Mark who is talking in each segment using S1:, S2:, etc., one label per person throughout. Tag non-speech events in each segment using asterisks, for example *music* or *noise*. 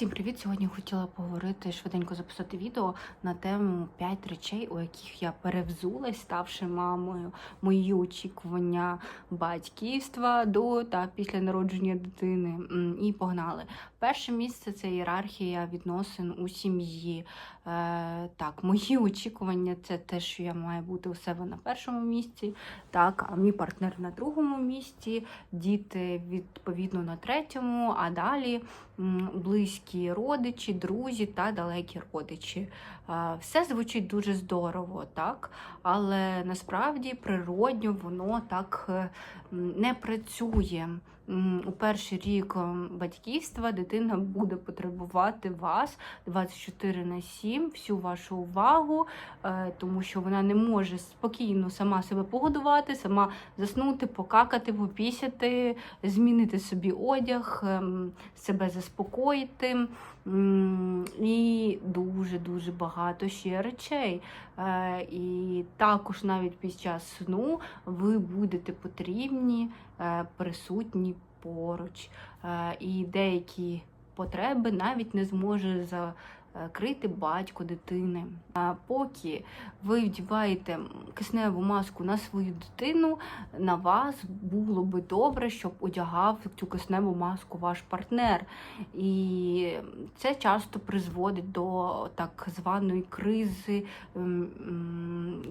S1: Всім привіт! Сьогодні хотіла поговорити швиденько записати відео на тему 5 речей, у яких я перевзулась, ставши мамою, мої очікування батьківства до та після народження дитини. І погнали. Перше місце це ієрархія відносин у сім'ї. Е, так, мої очікування це те, що я маю бути у себе на першому місці, так, а мій партнер на другому місці, діти відповідно на третьому, а далі близькі родичі, друзі та далекі родичі. Е, Все звучить дуже здорово, так? але насправді природньо воно так е, не працює. У перший рік батьківства дитина буде потребувати вас 24 на 7, всю вашу увагу, е, тому що вона не може спокійно сама себе погодувати, сама заснути, покакати, попісяти, змінити собі одяг, ем, себе заспокоїти. І дуже-дуже багато ще речей. Е, І також навіть під час сну ви будете потрібні, е, присутні поруч. Е, І деякі потреби навіть не зможе закрити батько дитини. А Поки ви вдіваєте кисневу маску на свою дитину, на вас було би добре, щоб одягав цю кисневу маску ваш партнер. І це часто призводить до так званої кризи ем,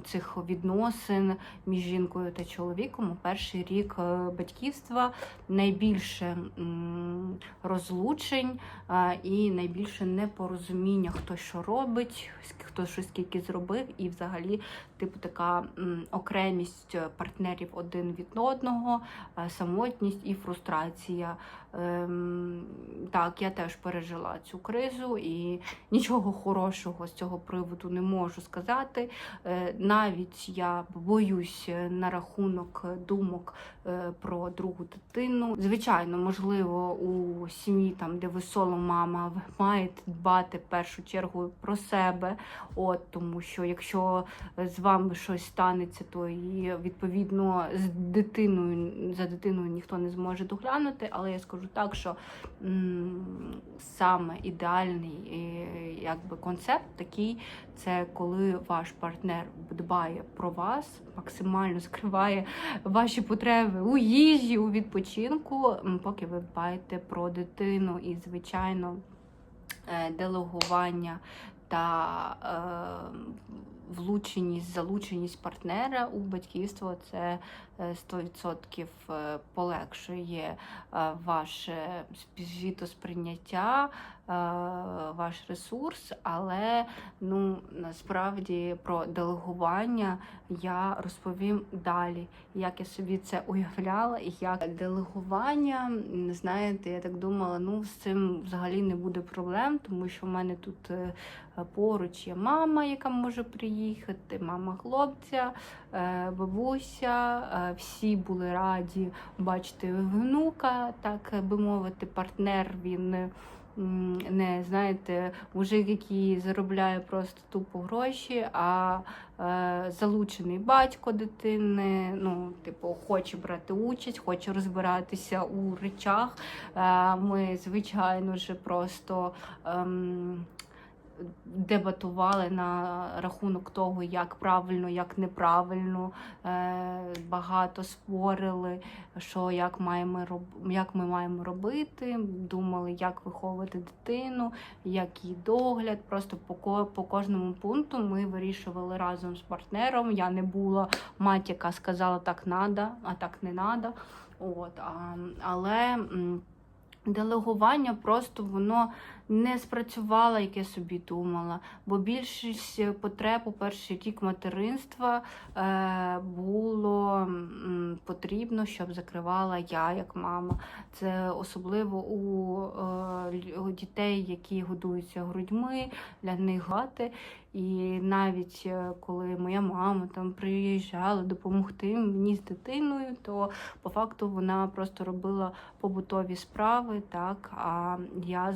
S1: цих відносин між жінкою та чоловіком у перший рік е, батьківства найбільше розлучень е, і найбільше непорозуміння, хто що робить, хто що скільки зробив, і взагалі, типу, така окремість партнерів один від одного, е, самотність і фрустрація. Ем, Так, я теж пережила цю кризу і нічого хорошого з цього приводу не можу сказати. Е, Навіть я боюсь е, на рахунок е, думок е, про другу дитину. Звичайно, можливо, у сім'ї, там, де ви соло мама, ви маєте дбати першу чергу про себе. От, тому що якщо з вами щось станеться, то і відповідно з дитиною за дитиною ніхто не зможе доглянути. Але я скажу так, що саме ідеальний е, якби концепт такий, це коли ваш партнер дбає про вас, максимально скриває ваші потреби у їжі, у відпочинку, поки ви дбаєте про дитину і, звичайно, делегування та е, влученість, залученість партнера у батьківство це е, 100% е, полегшує е, ваше світосприйняття, е, ваш ресурс, але ну насправді про делегування я розповім далі, як я собі це уявляла, і як делегування, знаєте, я так думала, ну з цим взагалі не буде проблем, тому що в мене тут е, поруч є мама, яка може приїхати, мама хлопця, е, бабуся. е, Всі були раді бачити внука, так би мовити, партнер він. Е, Не знаєте, мужик, який заробляє просто тупо гроші, а е, залучений батько дитини, ну, типу, хоче брати участь, хоче розбиратися у речах. Е, ми, звичайно вже просто. Ем, Дебатували на рахунок того, як правильно, як неправильно. Е, багато спорили, що як маємо як ми маємо робити. Думали, як виховувати дитину, як її догляд. Просто по, кожному пункту ми вирішували разом з партнером. Я не була мать, яка сказала так надо, а так не надо. От, але. Делегування просто воно не спрацювало, як я собі думала, бо більшість потреб у перший рік материнства е, було потрібно, щоб закривала я як мама. Це особливо у, е, дітей, які годуються грудьми, для них гати. І навіть е, коли моя мама там приїжджала допомогти мені з дитиною, то по факту вона просто робила побутові справи, так а я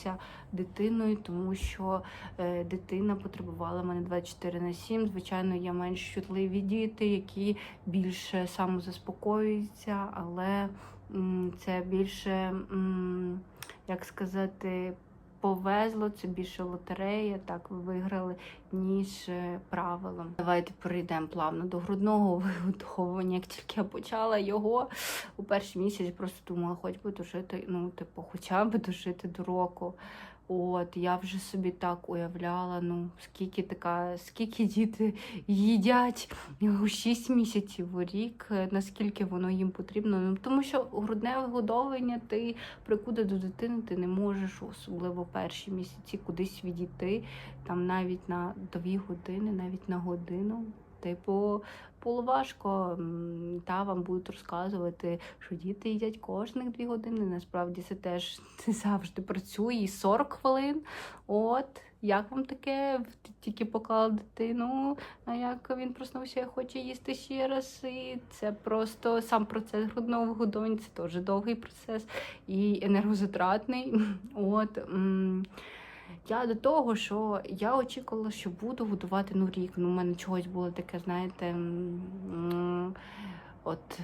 S1: займалася дитиною, тому що е, дитина потребувала мене 24 на 7. Звичайно, є менш чутливі діти, які більше самозаспокоюються, але це більше, як сказати, повезло, це більше лотерея, так ви виграли, ніж е, правилом. Давайте перейдемо плавно до грудного *laughs* виготовлення. Як тільки я почала його у перший місяць, просто думала, хоч би дожити, ну, типу, хоча б дожити до року. От, я вже собі так уявляла, ну, скільки така, скільки діти їдять у 6 місяців у рік, е, наскільки воно їм потрібно. Ну, тому що грудне вигодовування, ти прикуди до дитини, ти не можеш, особливо перші місяці, кудись відійти, там навіть на 2 години, навіть на годину. Типу, було важко, та вам будуть розказувати, що діти їдять кожних дві години. Насправді це теж *laughs* не завжди працює, і 40 хвилин. От, як вам таке? Тільки поклала дитину, а як він проснувся хоче їсти ще раз. І це просто сам процес грудного вигодовування, це теж довгий процес і енергозатратний. *laughs* От. Я до того, що я очікувала, що буду годувати ну рік. Ну, у мене чогось було таке, знаєте, от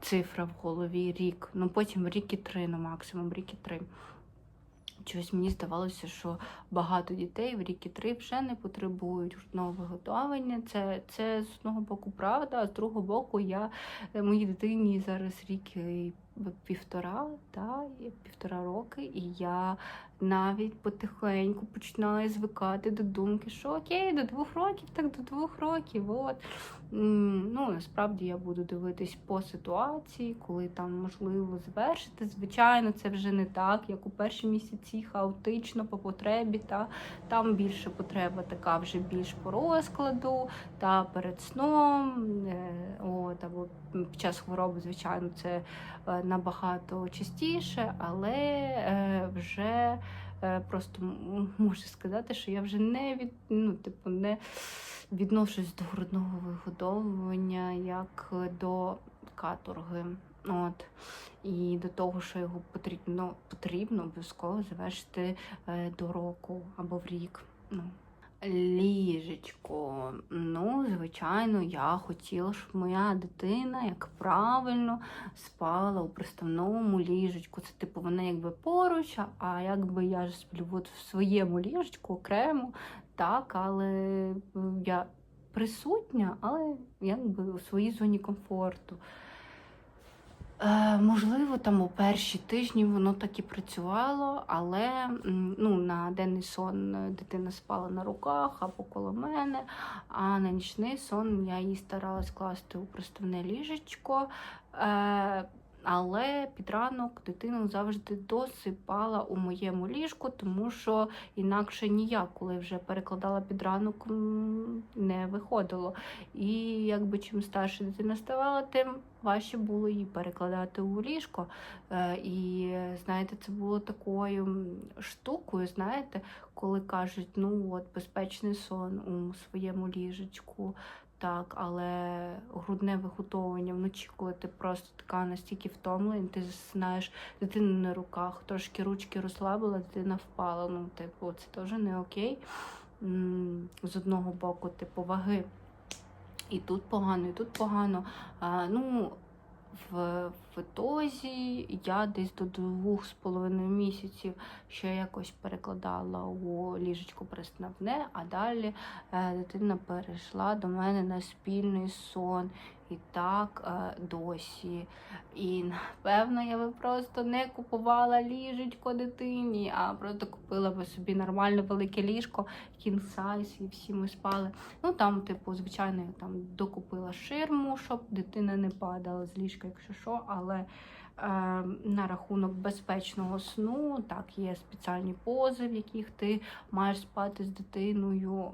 S1: цифра в голові рік. Ну потім рік і три, ну максимум рік і три. Чогось мені здавалося, що багато дітей в рік і три вже не потребують грудного виготовлення. Це, це з одного боку правда, а з другого боку, я е, моїй дитині зараз рік і півтора, та, півтора роки, і я навіть потихеньку починаю звикати до думки, що окей, до двох років, так до двох років. От. Ну, насправді я буду дивитись по ситуації, коли там можливо завершити. Звичайно, це вже не так, як у перші місяці, хаотично по потребі. Та там більше потреба така вже більш по розкладу та перед сном. Під час хвороби, звичайно, це е, набагато частіше, але е, вже е, просто можу сказати, що я вже не від ну, типу, не відношусь до грудного вигодовування як до каторги. От. І до того, що його потрібно потрібно обов'язково завершити до року або в рік. Ну. Ліжечко. Ну, звичайно, я хотіла, щоб моя дитина, як правильно, спала у приставному ліжечку. Це типу вона якби поруч, а якби я ж сплю в своєму ліжечку окремо, так, але я присутня, але якби у своїй зоні комфорту. Е, можливо, там у перші тижні воно так і працювало, але ну, на денний сон е, дитина спала на руках або коло мене, а на нічний сон я її старалась класти у приставне ліжечко. Е, але під ранок дитину завжди досипала у моєму ліжку, тому що інакше ніяк, коли вже перекладала під ранок, не виходило. І якби чим старше дитина ставала, тим важче було її перекладати у ліжко. Е, І знаєте, це було такою штукою, знаєте, коли кажуть, ну от безпечний сон у своєму ліжечку. Так, але грудне виготовлення вночі, коли ти просто така настільки втомлена, ти знаєш дитину на руках, трошки ручки розслабила, дитина впала. Ну, типу, це теж не окей. З одного боку, типу, ваги. І тут погано, і тут погано. А, ну, в, ітозі я десь до двох з половиною місяців ще якось перекладала у ліжечко приставне, а далі е, дитина перейшла до мене на спільний сон. І так е, досі. І напевно я би просто не купувала ліжечко дитині, а просто купила би собі нормальне велике ліжко, king і всі ми спали. Ну там, типу, звичайно, я там докупила ширму, щоб дитина не падала з ліжка, якщо що, але е, на рахунок безпечного сну, так, є спеціальні пози, в яких ти маєш спати з дитиною.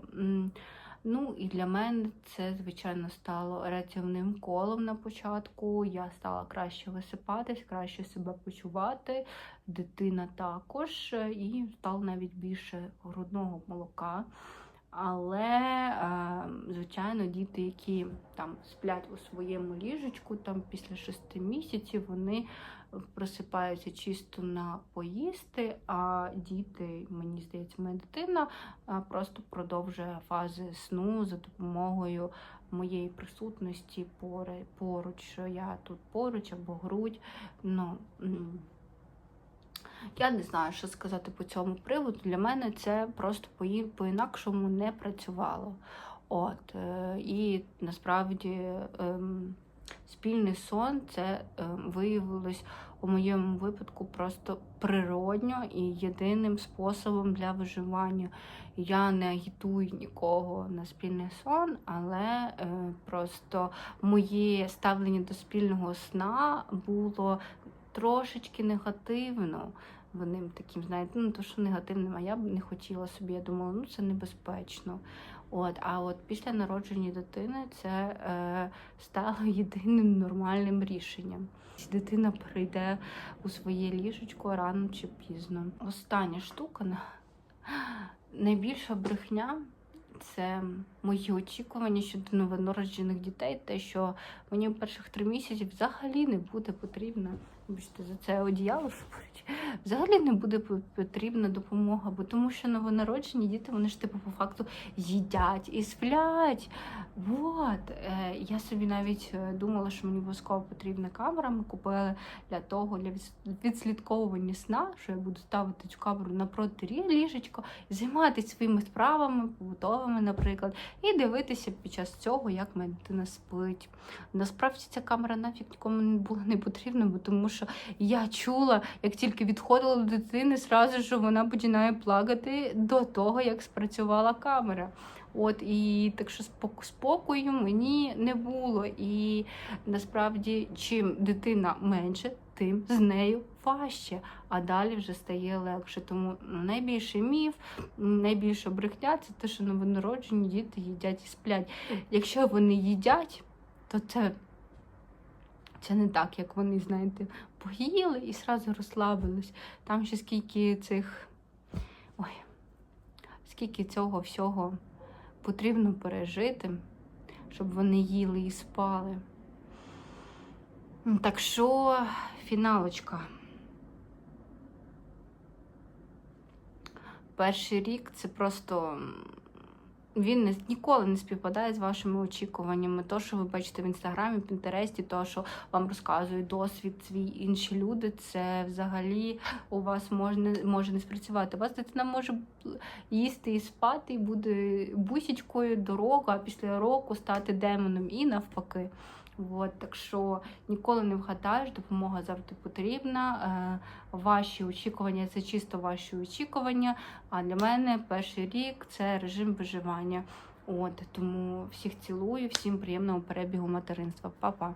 S1: Ну і для мене це, звичайно, стало рятівним колом на початку. Я стала краще висипатись, краще себе почувати. Дитина також, і стало навіть більше грудного молока. Але, е, звичайно, діти, які там сплять у своєму ліжечку, там після шести місяців, вони просипаються чисто на поїсти, а діти, мені здається, моя дитина е, просто продовжує фази сну за допомогою моєї присутності поруч, що я тут поруч або грудь. Ну. Я не знаю, що сказати по цьому приводу. Для мене це просто по- по-інакшому не працювало. От, е, і насправді ем, спільний сон це ем, виявилось у моєму випадку просто природньо і єдиним способом для виживання. Я не агітую нікого на спільний сон, але е, просто моє ставлення до спільного сна було трошечки негативно. Вони таким, знаєте, ну то що негативним, а я б не хотіла собі. Я думала, ну це небезпечно. От, а от після народження дитини це е, стало *laughs* єдиним нормальним рішенням. Дитина прийде у своє ліжечко рано чи пізно. Остання штука найбільша брехня це мої очікування щодо новонароджених дітей, те, що мені в перших три місяці взагалі не буде потрібна. Вибачте, за це одіяло що. Взагалі не буде потрібна допомога, бо тому що новонароджені діти, вони ж типу по факту їдять і сплять. Вот. Е, я собі навіть е, думала, що мені обов'язково потрібна камера. Ми купили для того, для відс- відслідковування сна, що я буду ставити цю камеру напроти рі- ліжечко, займатися своїми справами, побутовими, наприклад, і дивитися під час цього, як моя дитина спить. Насправді ця камера нафіг нікому не була не потрібна, бо тому що я чула, як тільки відходила до дитини, зразу ж вона починає плакати до того, як спрацювала камера. От і так що спок- спокою мені не було. І насправді, чим дитина менше, тим з нею важче, а далі вже стає легше. Тому найбільший міф, найбільша брехня це те, що новонароджені діти їдять і сплять. Якщо вони їдять, то це, це не так, як вони, знаєте, поїли і зразу розслабились. Там ще скільки цих. Ой, скільки цього всього потрібно пережити, щоб вони їли і спали. Так що, фіналочка. Перший рік це просто. Він не, ніколи не співпадає з вашими очікуваннями. То, що ви бачите в інстаграмі, в інтересті, то, що вам розказують досвід свій інші люди, це взагалі у вас можна, може не спрацювати. У вас дитина може їсти і спати, і буде бусічкою до року, а після року стати демоном і навпаки. От, так що ніколи не вгадаєш, допомога завжди потрібна. Е, ваші очікування це чисто ваші очікування. А для мене перший рік це режим виживання. От тому всіх цілую, всім приємного перебігу материнства. Па-па!